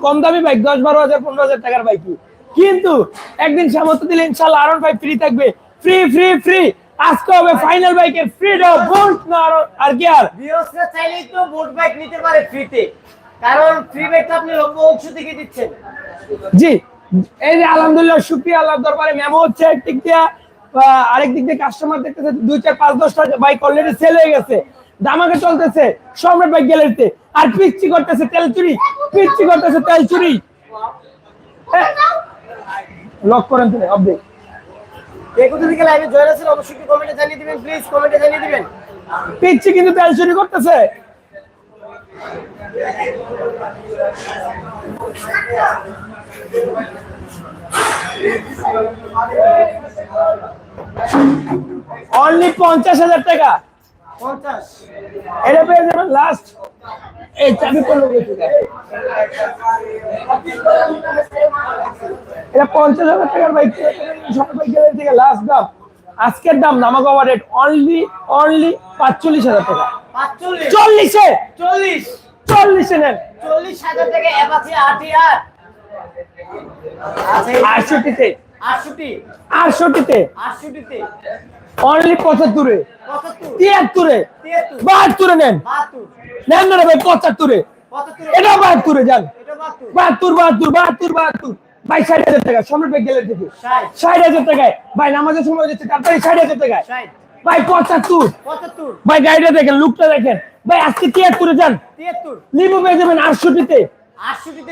কম দামি বাইক দশ বারো হাজার পনেরো হাজার টাকার বাইক কিন্তু একদিন সামর্থ্য দিলে ইনশাল্লাহ আরন ভাই ফ্রি থাকবে। ফ্রি ফ্রি ফ্রি আজকে হবে ফাইনাল বাইকের ফ্রি বোল্ট না আরো- আর কি আর? চাইলেই তো বোট বাইক নিতে পারে ফ্রিতে কারণ ফ্রি বাইক আপনি অংশ থেকে দিচ্ছেন। জি। এই যে আলহামদুলিল্লাহ শুক্রিয়া আল্লাহ দরবারে মেমো হচ্ছে একদিক দিয়ে আরেক দিক দিয়ে কাস্টমার দেখতেছে দুই চার পাঁচ দশটা বাইক অলরেডি সেল হয়ে গেছে। দামাকে চলতেছে। সম্রাট বাইক গ্যালারিতে আর পিচ্ছি করতেছে তেল চুরি পিচ্ছি করতেছে তেল চুরি। লক করেন তুমি আপডেট কে কোথা থেকে লাইভে জয়েন আছেন অবশ্যই কমেন্টে জানিয়ে দিবেন প্লিজ কমেন্টে জানিয়ে দিবেন। পিচ্ছি কিন্তু তেল চুরি করতেছে। অনলি পঞ্চাশ হাজার টাকা। পঞ্চাশ। এটা পেয়ে যাবেন লাস্ট এই চাবি করল এটা পঞ্চাশ হাজার টাকার বাইক সব বাইকের থেকে লাস্ট দাম। আজকের দাম নামাক ওভার রেট অনলি অনলি পাঁচচল্লিশ হাজার টাকা। চল্লিশে? চল্লিশ। চল্লিশে নেন। চল্লিশ হাজার থেকে অ্যাপাচি আরটিআর আচ্ছা আটষট্টিতে। আটষট্টি। আটষট্টিতে। আটষট্টিতে। অনলি পঁচাত্তরে। তিয়াত্তরে। বাহাত্তরে নেন। নেন না ভাই পঁচাত্তরে। এটা বাহাত্তরে যান। বাহাত্তর বাহাত্তর বাহাত্তর বাহাত্তর। ভাই ষাট হাজার টাকা সম্রাট থেকে ষাট। হাজার টাকায়। ভাই নামাজের সময় যাচ্ছে তাড়াতাড়ি ষাট হাজার টাকায়। ভাই পঁচাত্তর। ভাই গাড়িটা দেখেন লুকটা দেখেন। ভাই আজকে তিয়াত্তরে যান। লিবু পেয়ে যাবেন আটষট্টিতে।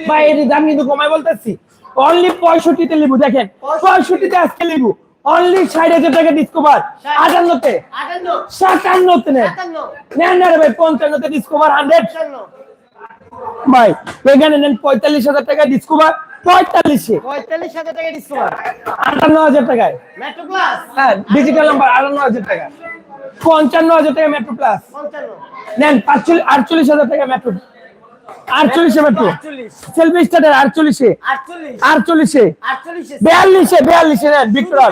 ভাই এর দাম কিন্তু কমাই বলতেছি। অনলি পঁয়ষট্টিতে লিবু দেখেন। পঁয়ষট্টিতে আজকে লিবু। অনলি ষাট হাজার টাকা ডিসকভার আটান্নতে। আটান্ন। সাতান্নতে নেন না ভাই পঞ্চান্নতে ডিসকভার হান্ড্রেড ভাই এখানে নেন পঁয়তাল্লিশ হাজার টাকা ডিসকভার পঁয়তাল্লিশে। পঁয়তাল্লিশ হাজার টাকা ডিসকাউন্ট আটান্ন হাজার টাকায়। হ্যাঁ ডিজিটাল নাম্বার আটান্ন হাজার টাকা পঞ্চান্ন হাজার টাকা মেট্রো প্লাস নেন পাঁচচল্লিশ আটচল্লিশ হাজার টাকা মেট্রো আটচল্লিশে আটচল্লিশ। সেলফি স্টার্টার আটচল্লিশে। আটচল্লিশ। বিয়াল্লিশে বিয়াল্লিশে নেন ভিক্টর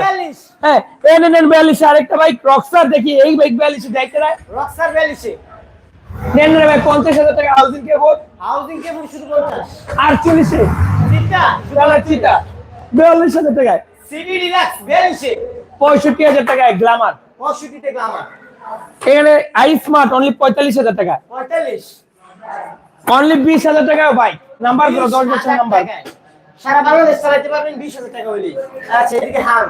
হ্যাঁ এনে নেন বিয়াল্লিশে আরেকটা বাইক রক্সার দেখি এই বাইক বিয়াল্লিশে দেখতে না রক্সার বিয়াল্লিশে। নেন রে ভাই পঞ্চাশ হাজার টাকা হাউজিং কে বোধ হাউজিং কেবল শুধু পঞ্চাশ। আটচল্লিশে। চিটা বিয়াল্লিশ হাজার টাকায়। সিডি ডিলাক্স বিয়াল্লিশে। পঁয়ষট্টি হাজার টাকায় গ্লামার পঁয়ষট্টিতে গ্লামার এখানে আই স্মার্ট অনলি পঁয়তাল্লিশ হাজার টাকা পঁয়তাল্লিশ। অনলি বিশ হাজার টাকা বাইক নাম্বার করো দশ বছর নাম্বার সারা বাংলাদেশ চালাতে পারবেন বিশ হাজার টাকা হইলেই আচ্ছা এদিকে হাং।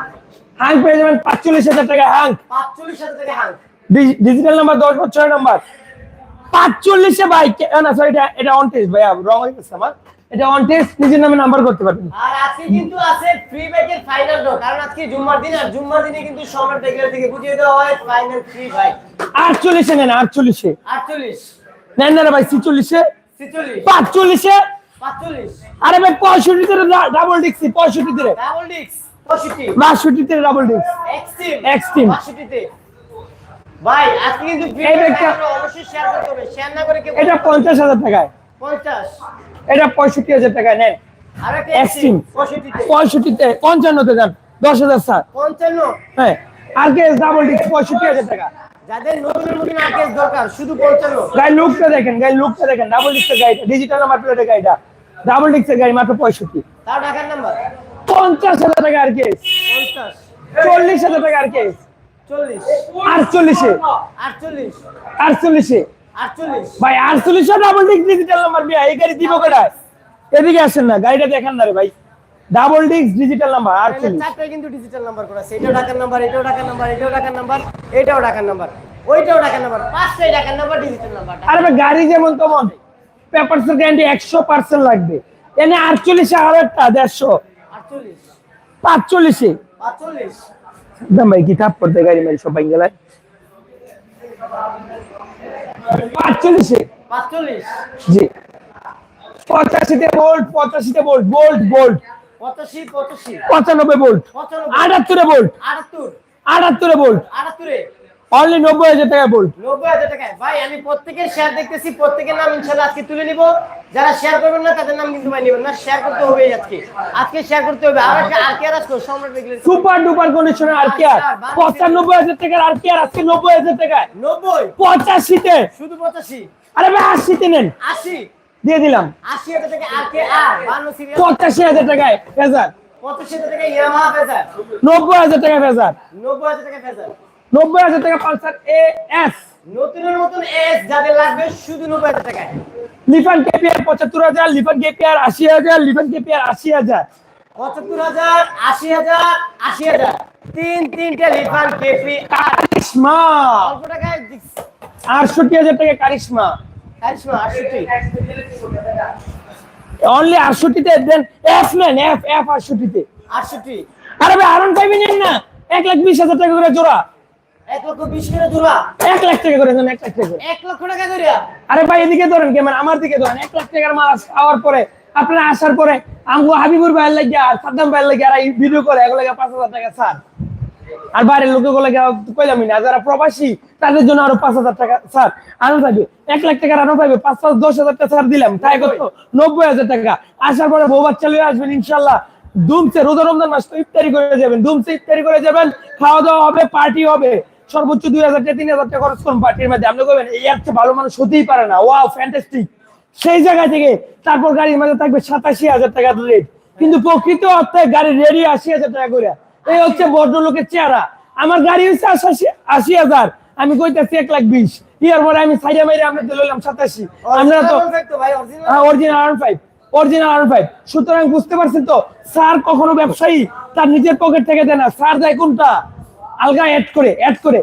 হাং পেয়ে যাবেন পাঁচচল্লিশ হাজার টাকা হাং। পাঁচচল্লিশ হাজার টাকা হাং। ডিজিটাল নাম্বার দশ বছরের নাম্বার পাঁচচল্লিশে বাইক না সরি এটা এটা অন টেস্ট ভাইয়া রং হয়ে গেছে আমার। এটা অন টেস্ট নিজের নামে নাম্বার করতে পারবেন। আর আজকে কিন্তু আছে ফ্রি বাইকের ফাইনাল ড্র কারণ আজকে জুম্মার দিন আর জুম্মার দিনে কিন্তু সম্রাট বাইকের থেকে বুঝিয়ে দেওয়া হয় ফাইনাল ফ্রি বাইক আটচল্লিশে নেন আটচল্লিশে। আটচল্লিশ। নেন না ভাই ছিচল্লিশে ছেচল্লিশ। পাঁচচল্লিশে? আরে ভাই ডাবল ডিক্সি ডাবল ডিক্স ডাবল এক্সট্রিম ভাই আজকে কিন্তু অবশ্যই শেয়ার করতে হবে। শেয়ার না করে এটা পঞ্চাশ হাজার টাকায়। পঞ্চাশ। এটা পঁয়ষট্টি হাজার টাকায় নেন। এক্সট্রিম পঁয়ষট্টিতে। পঞ্চান্নতে যান দশ হাজার স্যার। পঞ্চান্ন। হ্যাঁ। আর কে ডাবল ডিক্স পঁয়ষট্টি হাজার টাকা। যাদের নতুন নতুন আর্কেস দরকার শুধু পঞ্চান্ন গাড়ি লুকটা দেখেন গাড়ি লুকটা দেখেন ডাবল ডিক্সের গাড়িটা ডিজিটাল নাম্বার প্লেটের গাড়িটা। ডাবল ডিক্সের গাড়ি মাত্র পঁয়ষট্টি। তার ঢাকার নাম্বার পঞ্চাশ হাজার টাকা আর কেস। পঞ্চাশ। চল্লিশ হাজার টাকা আর কেস। চল্লিশ। আটচল্লিশে। আটচল্লিশ। আটচল্লিশে। আটচল্লিশ। ভাই আটচল্লিশে ডাবল ডিক্স ডিজিটাল নাম্বার বিয়া এই গাড়ি দিব কোটায়? এদিকে আসেন না গাড়িটা দেখেন না রে ভাই। ডাবল ডিক্স ডিজিটাল নাম্বার আটচল্লিশ চারটায় কিন্তু ডিজিটাল নাম্বার করা আছে। এটাও ঢাকার নাম্বার এটাও ঢাকার নাম্বার এটাও ঢাকার নাম্বার এটাও ঢাকার নাম্বার ওইটাও ঢাকার নাম্বার পাঁচটাই ঢাকার নাম্বার ডিজিটাল নাম্বার আরে গাড়ি যেমন তেমন পেপারসের গ্যারান্টি একশো পার্সেন্ট লাগবে। এনে আটচল্লিশে আর একটা দেড়শো। আটচল্লিশ। পাঁচচল্লিশে। পাঁচচল্লিশ। দাম ভাই কি থাপ করতে গাড়ি মারি সবাই গেলায়? পাঁচচল্লিশে। পাঁচচল্লিশ। জি। পঁচাশিতে বোল্ট পঁচাশিতে বোল্ট বোল্ট বোল্ট পঁচাশি পঁচানব্বই পঁচানব্বই। আটাত্তরে বোল্ট আটাত্তর। আটাত্তরে অনলি নব্বই হাজার টাকা নব্বই হাজার টাকায় ভাই আমি প্রত্যেকের শেয়ার দেখতেছি প্রত্যেকের নাম ইনশাল্লাহ আজকে তুলে নিব। যারা শেয়ার করবেন না তাদের নাম কিন্তু ভাই নেবেন না। শেয়ার করতে হবে আজকে। আজকে শেয়ার করতে হবে। আর একটা আর কে আর আজকে সম্রাট সুপার ডুপার কন্ডিশনের আর কি আর পঁচানব্বই হাজার টাকার আর কি আর আজকে নব্বই হাজার টাকায়। নব্বই? পঁচাশিতে। শুধু পঁচাশি। আরে ভাই আশিতে নেন। আশি। দিয়ে দিলাম। আশি হাজার টাকা আর কে? আর পঁচাশি হাজার টাকায় ফেজার। নব্বই হাজার টাকা ফেজার। নব্বই হাজার টাকা ফেজার। নব্বই হাজার টাকা পালসার এ এস নতুনের নতুন এস যাদের লাগবে শুধু নব্বই হাজার টাকায়। লিফান কেপিআর পঁচাত্তর হাজার লিফান কেপিআর আশি হাজার লিফান কেপিআর আশি হাজার। পঁচাত্তর হাজার আশি হাজার আশি হাজার। তিন তিনটে লিফান কেপি কারিশমা। অল্প টাকায় আটষট্টি হাজার টাকা কারিশমা। অনলি আটষট্টিতে দেন এফ নেন এফ এফ আটষট্টিতে। আটষট্টি। আরে ভাই আরন নেন না? এক লাখ বিশ হাজার টাকা করে জোড়া। এক লক্ষ বিশ করে ধরা এক লাখ টাকা করে দেন এক লাখ টাকা এক লক্ষ টাকা করে? আরে ভাই এদিকে ধরেন ক্যামেরা আমার দিকে ধরেন এক লাখ টাকার মাল খাওয়ার পরে আপনারা আসার পরে আমগো হাবিবুর ভাইয়ের লাগে আর সাদ্দাম ভাইয়ের লাগে আর ভিডিও করে এগুলো পাঁচ হাজার টাকা স্যার আর বাইরের লোকগুলো কইলামই না? যারা প্রবাসী, তাদের জন্য আরও পাঁচ হাজার টাকা, স্যার আরও পাইবে এক লাখ টাকার আরও পাইবে পাঁচ পাঁচ, দশ হাজার টাকা, স্যার, দিলাম। তাই কত? নব্বই হাজার টাকা। আসার পরে বউ বাচ্চা আসবেন, ইনশাল্লাহ। দুমছে রোজা রমজান মাস তো ইফতারি করে যাবেন দুমছে ইফতারি করে যাবেন খাওয়া দাওয়া হবে পার্টি হবে। সর্বোচ্চ দুই হাজার টাকা তিন হাজার টাকা খরচ করুন পার্টির মধ্যে। আপনি করবেন এই চেয়ে ভালো মানুষ হতেই পারে না। ওয়াও ফ্যান্টাস্টিক সেই জায়গা থেকে তারপর গাড়ির মাঝে থাকবে সাতাশি হাজার টাকা রেট কিন্তু প্রকৃত অর্থে গাড়ি রেডি আশি হাজার টাকা করে এই হচ্ছে ভদ্রলোকের চেহারা। আমার গাড়ি হচ্ছে আশি হাজার। আমি কইতেছি এক লাখ বিশ। ইয়ার পরে আমি সাইডে মাইরে আমরা দিলাম সাতাশি। আমরা তো হ্যাঁ original R five original R five সুতরাং বুঝতে পারছেন তো স্যার কখনো ব্যবসায়ী তার নিজের পকেট থেকে দেয় না। স্যার দেয় কোনটা? আলগা অ্যাড করে অ্যাড করে।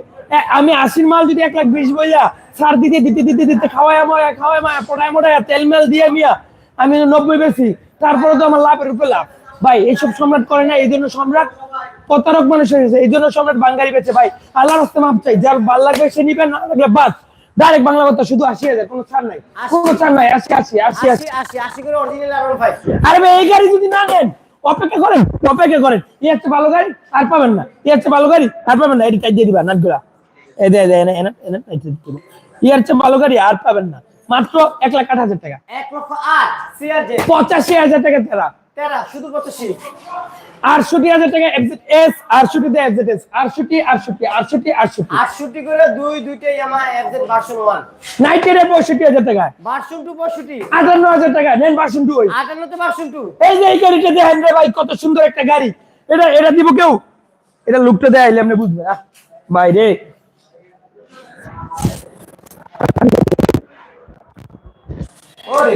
আমি আশির মাল যদি এক লাখ বিশ বইয়া সার দিতে দিতে দিতে দিতে খাওয়ায় ময়া খাওয়ায় মায়া পটায় মোটায় তেল মেল দিয়ে মিয়া আমি নব্বই বেশি। তারপরে তো আমার লাভের উপরে লাভ। ভাই এইসব সম্রাট করে না এই জন্য সম্রাট প্রতারক মানুষ হয়েছে এই জন্য সম্রাট বাঙ্গারি বেছে ভাই আল্লাহর হস্তে মাপ চাই যার ভালো লাগবে সে নিবেন না লাগলে বাদ। ডাইরেক্ট বাংলা কথা শুধু হাজার কোনো ছাড় নাই কোনো ছাড় নাই আশি আশি আশি আশি আশি করে অরিজিনাল আর ভাই এই গাড়ি যদি না নেন অপেক্ষা করেন অপেক্ষা করেন। এই হচ্ছে ভালো গাড়ি আর পাবেন না। এই হচ্ছে ভালো গাড়ি আর পাবেন না। এটি টাইট দিয়ে দিবা নাটগুলা এই দে এনে এনে এনে এই হচ্ছে ভালো গাড়ি আর পাবেন না। মাত্র এক লাখ আট হাজার টাকা। এক লক্ষ আট পঁচাশি হাজার টাকা তেরা। আটষট্টি হাজার টাকা এফজেড এস আটষট্টি এফজেড এস আটষট্টি আটষট্টি আটষট্টি আটষট্টি। আটষট্টি করে দুই দুইটা Yamaha FZ version one ninety পঁয়ষট্টি হাজার টাকা। ভার্সন টু পঁয়ষট্টি। আটান্ন হাজার টাকা নেন টু ওই। আটান্নতে ভার্সন টু এই যে এই গাড়িটা দেখেন রে ভাই কত সুন্দর একটা গাড়ি। এটা এটা দিব কেউ? এটা লুকটা দেয় আপনি বুঝবে ভাই ওরে।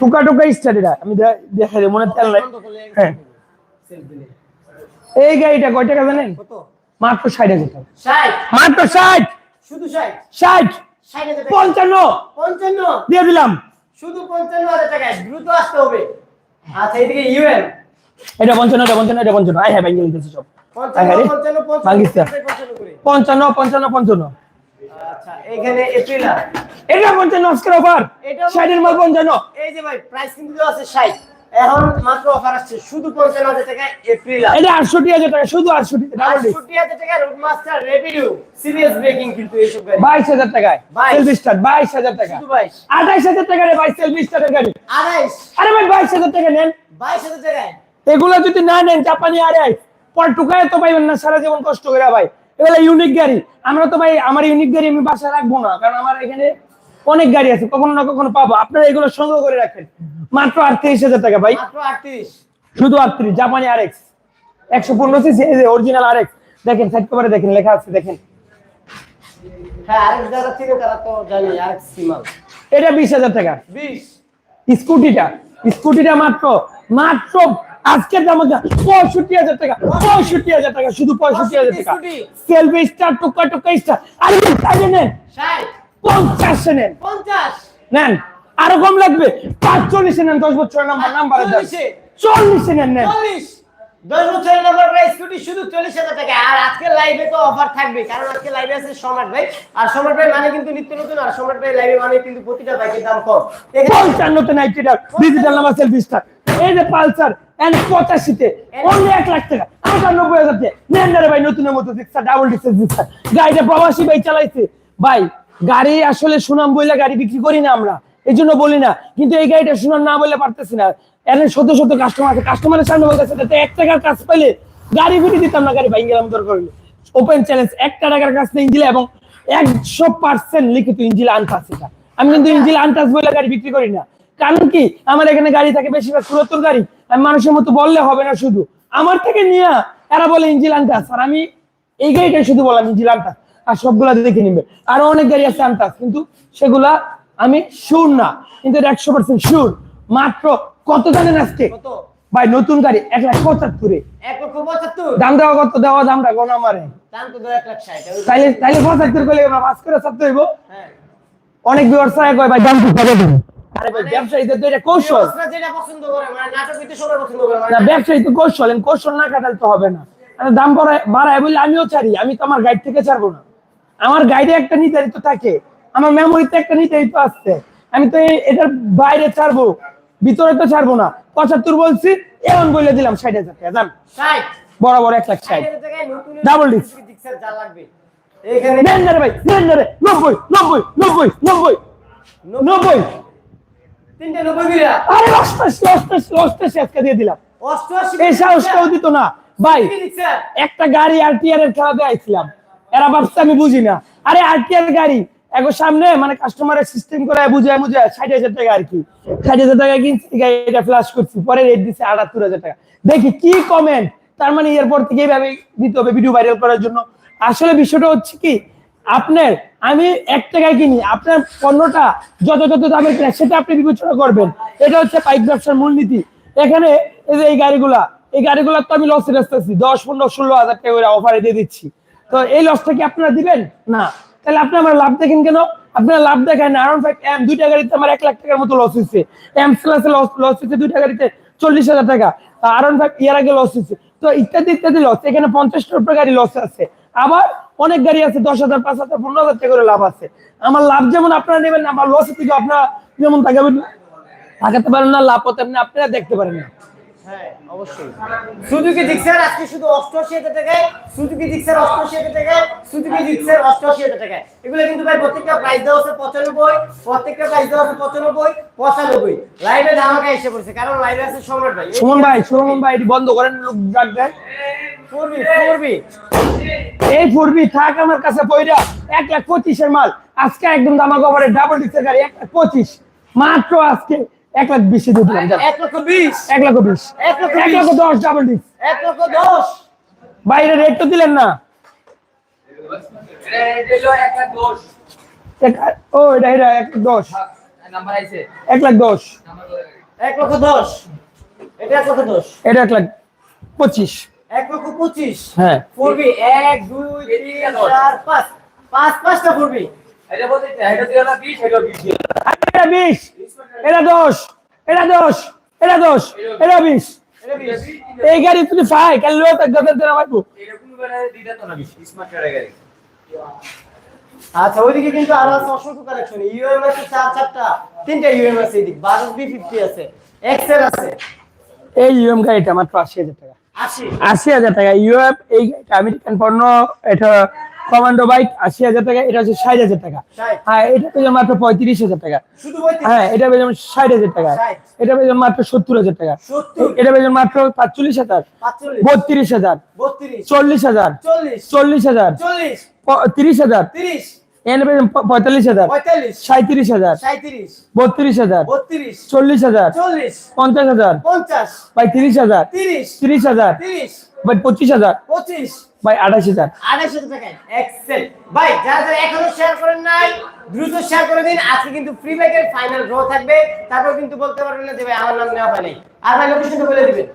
টুকা টুকা স্টার্ট এটা আমি দেখাই মনে তেল নাই। হ্যাঁ। এই গাড়িটা কয় টাকা জানেন? মাত্র ষাট হাজার টাকা। ষাট? মাত্র ষাট? শুধু ষাট? ষাট? টাকা। পঞ্চান্ন? পঞ্চান্ন? দিয়ে দিলাম। শুধু পঞ্চান্ন হাজার টাকায় দ্রুত আসতে হবে। আচ্ছা এদিকে ইউএন এটা পঞ্চান্ন এটা পঞ্চান্ন এটা পঞ্চান্ন। আই হ্যাঁ ব্যাঙ্গে সব। পঞ্চান্ন পঞ্চান্ন পঞ্চান্ন পঞ্চান্ন পঞ্চান্ন। আচ্ছা এখানে এপ্রিলা এটা পঞ্চান্ন আজকের অফার ষাটের মাল পঞ্চান্ন এই যে ভাই প্রাইস কিন্তু আছে ষাট। এখন মাত্র অফার আসছে শুধু পঞ্চান্ন হাজার টাকায় এপ্রিলা এটা আটষট্টি হাজার টাকা শুধু আটষট্টি ডাবল ডিস্ক আটষট্টি হাজার টাকা রেপিডিও সিরিয়াস ব্রেকিং কিন্তু এইসব গাড়ি। বাইশ হাজার টাকায় বাইশ। সেলফি স্টার্ট বাইশ হাজার টাকা। শুধু বাইশ। আঠাইশ হাজার টাকা রে ভাই সেলফি স্টার্টের গাড়ি। আড়াইশ আরে ভাই বাইশ হাজার টাকা নেন। বাইশ হাজার টাকায়? এগুলো যদি না নেন জাপানি আরে পর টুকায় তো পাইবেন না সারা জীবন কষ্ট করে ভাই। এগুলো ইউনিক গাড়ি। আমরা তো ভাই আমার ইউনিক গাড়ি আমি বাসায় রাখব না কারণ আমার এখানে অনেক গাড়ি আছে কখনো না কখনো পাবো। আপনারা এগুলো সংগ্রহ করে রাখেন। মাত্র আটত্রিশ হাজার টাকা ভাই। শুধু আটত্রিশ জাপানি আর এক্স একশো পনেরো সিসি অরিজিনাল আর এক্স দেখেন সাইড কভারে দেখেন লেখা আছে দেখেন। হ্যাঁ এটা বিশ হাজার টাকা। বিশ। স্কুটিটা স্কুটিটা মাত্র মাত্র আজকের দাম পঁয়ষট্টি হাজার টাকা পঁয়ষট্টি হাজার টাকা শুধু পঁয়ষট্টি হাজার টাকা। সেলফি স্টার টুকা টুকা স্টার। আরে আগে নেন। পঞ্চাশে নেন। পঞ্চাশ। নেন। আরও কম লাগবে। পাঁচচল্লিশে নেন দশ বছরের নাম্বার নাম্বার চল্লিশে। নেন নেন। চল্লিশ। দশ বছরের নাম্বার প্রাইস স্কুটি শুধু চল্লিশ হাজার টাকা। আর আজকে লাইভে তো অফার থাকবে। কারণ আজকে লাইভে আছে সম্রাট ভাই। আর সম্রাট ভাই মানে কিন্তু নিত্য নতুন। আর সম্রাট ভাই লাইভে মানে কিন্তু প্রতিটা বাইকের দাম কম। পঞ্চান্নতে ninety digital number selfie star এই যে পালসার পঁচাশিতে অনলি এক লাখ টাকা। আটানব্বই হাজার নেন রে ভাই নতুনের মতো দিচ্ছা ডাবল ডিসের দিচ্ছা। গাড়িটা প্রবাসী ভাই চালাইছে। ভাই গাড়ি আসলে সুনাম বইলে গাড়ি বিক্রি করি না আমরা। এই জন্য বলি না কিন্তু এই গাড়িটা সুনাম না বললে পারতেছি না। এর শত শত কাস্টমার আছে। কাস্টমারের সামনে বলতেছে এক টাকার কাজ পাইলে গাড়ি ফিরে দিতাম না গাড়ি ভাই গেলাম দরকার হইল। ওপেন চ্যালেঞ্জ একটা টাকার কাছ থেকে ইঞ্জিল এবং একশো পার্সেন্ট লিখিত ইঞ্জিল আনটাস এটা। আমি কিন্তু ইঞ্জিল আনটাস বলে গাড়ি বিক্রি করি না। কারণ কি? আমার এখানে গাড়ি থাকে বেশিরভাগ পুরাতন গাড়ি। আমি মানুষের মতো বললে হবে না শুধু। আমার থেকে নিয়ে এরা বলে ইঞ্জিল আনটাস আর আমি এই গাড়িটাই শুধু বললাম ইঞ্জিল আনটাস আর সবগুলা দেখে নিবে। আরও অনেক গাড়ি আছে আনটাস কিন্তু সেগুলা আমি শিওর না। কিন্তু একশো পার্সেন্ট শিওর মাত্র কত জানেন আজকে? কত? ভাই নতুন গাড়ি এক লাখ পঁচাত্তরে। দাম দেওয়া কত? দেওয়া দামটা তো দু এক তাইলে পঁচাত্তর করলে পাঁচ করে ছাড়তে হইব। হ্যাঁ। অনেক ব্যবসায় কয় ভাই দাম দেবেন আরে ভাই ব্যবসায়ীদের তো এটা কৌশল যেটা পছন্দ করে মানে নাটক সবাই পছন্দ করে মানে না ব্যবসায়ী তো কৌশল কৌশল না কাটালে তো হবে না। দাম বাড়ায় বাড়ায় বলে আমিও ছাড়ি আমি তো আমার গাইড থেকে ছাড়বো না। আমার গাইডে একটা নির্ধারিত থাকে আমার মেমোরিতে একটা নির্ধারিত আসছে আমি তো এটার বাইরে ছাড়বো ভিতরে তো ছাড়বো না। পঁচাত্তর বলছি এমন বলে দিলাম ষাট হাজার টাকা জান? বরাবর এক লাখ ষাট। ভাই না রে। নব্বই নব্বই নব্বই। নব্বই। নব্বই। তিনটে নব্বই বিরা আরে অষ্টাশি অষ্টাশি অষ্টাশি আজকে দিয়ে দিলাম। অষ্টআশি এই সাহসটাও দিত না। ভাই একটা গাড়ি আরটিআর এর খেলা দেখাইছিলাম এরা ভাবছে আমি বুঝি না। আরে আরটিআর গাড়ি এখন সামনে মানে কাস্টমারের সিস্টেম করে বুঝে বুঝে ষাট হাজার টাকা আর কি। ষাট হাজার টাকা কিনছি ফ্লাশ করছি পরে রেট দিচ্ছে আটাত্তর হাজার টাকা। দেখি কি কমেন্ট তার মানে এরপর থেকে এইভাবে দিতে হবে ভিডিও ভাইরাল করার জন্য। আসলে বিষয়টা হচ্ছে কি আপনার, আমি এক টাকায় কিনি, আপনার পণ্যটা যত যত দামের কিনা, সেটা আপনি বিবেচনা করবেন। এটা হচ্ছে পাইক ব্যবসার মূলনীতি। এখানে এই যে এই গাড়িগুলা এই গাড়িগুলা তো আমি লসে আসতেছি দশ, পনেরো, ষোলো হাজার টাকা অফারে দিয়ে দিচ্ছি। তো এই লসটা কি আপনারা দিবেন? না। তাহলে আপনি আমার লাভ দেখেন কেন? আপনারা লাভ দেখেন আরন ফাইভ এম দুইটা গাড়িতে আমার এক লাখ টাকার মতো লস হয়েছে। এম প্লাসে লস হচ্ছে দুইটা গাড়িতে চল্লিশ হাজার টাকা। আরন ফাইভ ইয়ার আগে লস হয়েছে। তো ইত্যাদি ইত্যাদি লস এখানে পঞ্চাশটার উপরে গাড়ি লস আছে। আবার অনেক গাড়ি আছে দশ হাজার পাঁচ হাজার পনেরো হাজার টাকা করে লাভ আছে। আমার লাভ যেমন আপনারা নেবেন আমার লস থেকে আপনারা যেমন তাকাবেন তাকাতে পারেন না লাভ হতে আপনারা দেখতে পারেন না। হ্যাঁ সুজুকি জিক্সার আজকে শুধু অষ্টআশি হাজার টাকায়। সুজুকি জিক্সার অষ্টআশি হাজার টাকায়। সুজুকি জিক্সার অষ্টআশি হাজার টাকায়। এগুলো কিন্তু ভাই প্রত্যেকটা প্রাইস দেওয়া আছে পঁচানব্বই প্রত্যেকটা প্রাইস দেওয়া আছে পঁচানব্বই পঁচানব্বই। লাইভে ধামাকা এসে পড়ছে কারণ লাইভে আছে সম্রাট ভাই। সুমন ভাই সুমন ভাই বন্ধ করেন লোক ডাক দেয়। এই ফুরবি থাক আমার কাছে পয়রা এক লাখ পঁচিশের মাল আজকে একদম দামাক ওভারে ডাবল ডিসের গাড়ি এক লাখ পঁচিশ মাত্র আজকে এক লাখ বিশে দিয়ে দিলাম এক লক্ষ বিশ এক লক্ষ বিশ এক লক্ষ দশ ডাবল ডিস এক লক্ষ দশ বাইরে রেট তো দিলেন না এক- ও এটা এটা এক লাখ দশ এক লাখ দশ এক লক্ষ দশ এটা এক লক্ষ দশ এটা এক লাখ পঁচিশ পঁচিশ। হ্যাঁ। ফুরবি এক দুই তিন চার পাঁচ। পাঁচ পাঁচটা ফুরবি এটা বলতে এটা দিও না 20 এটা 20 দিও আর এটা বিশ। এটা দশ। এটা দশ। এটা দশ। এটা বিশ। এই গাড়ি তুমি পাই কাল লোক গাদের দেনা পাইবো? এরকম করে দিতে তো না 20 স্মার্ট কারে গাড়ি আচ্ছা ওইদিকে কিন্তু আরও আছে অসংখ্য কালেকশন ইউএম আছে চার চারটা। তিনটা ইউএম আছে এদিক। বাজাজ বি ফিফটি আছে। এক্সেল আছে। এই ইউএম গাড়িটা মাত্র আশি হাজার টাকা। আশি। হাজার টাকা। ইউএফ এই আমেরিকান পণ্য এটা কমান্ডো বাইক আশি হাজার টাকা। এটা হচ্ছে ষাট হাজার টাকা। হ্যাঁ এটা পেয়ে মাত্র পঁয়ত্রিশ হাজার টাকা। হ্যাঁ এটা পেয়ে যাবেন ষাট হাজার টাকা। এটা পেয়ে মাত্র সত্তর হাজার টাকা। এটা পেয়ে মাত্র পাঁচচল্লিশ হাজার। বত্রিশ হাজার। চল্লিশ হাজার। চল্লিশ। হাজার। তিরিশ হাজার। তিরিশ। পঁয়তাল্লিশ হাজার। সাঁত্রিশ হাজার। বত্রিশ হাজার। চল্লিশ হাজার। পঞ্চাশ হাজার। বাই তিরিশ হাজার। তিরিশ। হাজার। বাই পঁচিশ হাজার। পঁচিশ। বাই আঠাশ হাজার। টাকায়। এক্সেল ভাই যারা যারা এখনও শেয়ার করেন নাই দ্রুত শেয়ার করে দিন। আজকে কিন্তু ফ্রি ব্যাগের ফাইনাল ড্র থাকবে। তারপর কিন্তু বলতে পারবেন না ভাই আমার নাম নেওয়া হয় নাই আর ভাই লোকেশনটা বলে দিবেন।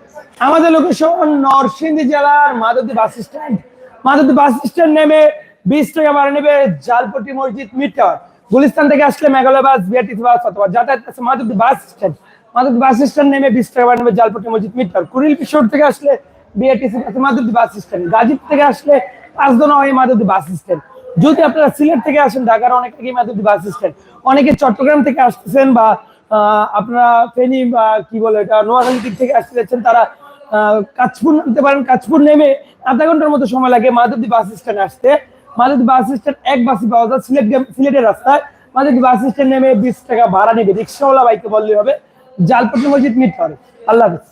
আমাদের লোকেশন নরসিংদী জেলার Madhabdi bus stand Madhabdi bus stand নেমে বিশ টাকা ভাড়া নেবে জালপটি মসজিদ মিটার। গুলিস্তান থেকে আসলে মেঘালয় বাস বিআরটিসি বাস অথবা যাতায়াত আছে। Bus stand Madhabdi bus stand নেমে বিশ টাকা ভাড়া নেবে জালপটি মসজিদ মিটার। কুড়িল কিশোর থেকে আসলে BRTC bus Madhabdi bus stand Gazipur থেকে আসলে পাঁচদোনা হয়ে মাধবদী বাস স্ট্যান্ড যদি আপনারা সিলেট থেকে আসেন, ঢাকার অনেক আগেই মাধবদী বাস স্ট্যান্ড অনেকে চট্টগ্রাম থেকে আসতেছেন বা আপনারা ফেনী বা কি বলে এটা নোয়াখালী দিক থেকে আসতে যাচ্ছেন, তারা কাঁচপুর নামতে পারেন। কাঁচপুর নেমে আধা ঘণ্টার মতো সময় লাগে মাধবদী বাস স্ট্যান্ড আসতে। মাঝে বাস স্ট্যান্ড এক বাসই পাওয়া যায়। সিলেট সিলেটের রাস্তায় মাঝে বাস স্ট্যান্ড নেমে বিশ টাকা ভাড়া নেবে। রিক্সাওয়ালা বাইকে বললে হবে, জালপট্টি মসজিদ মিট করে আল্লাহ হাফিজ।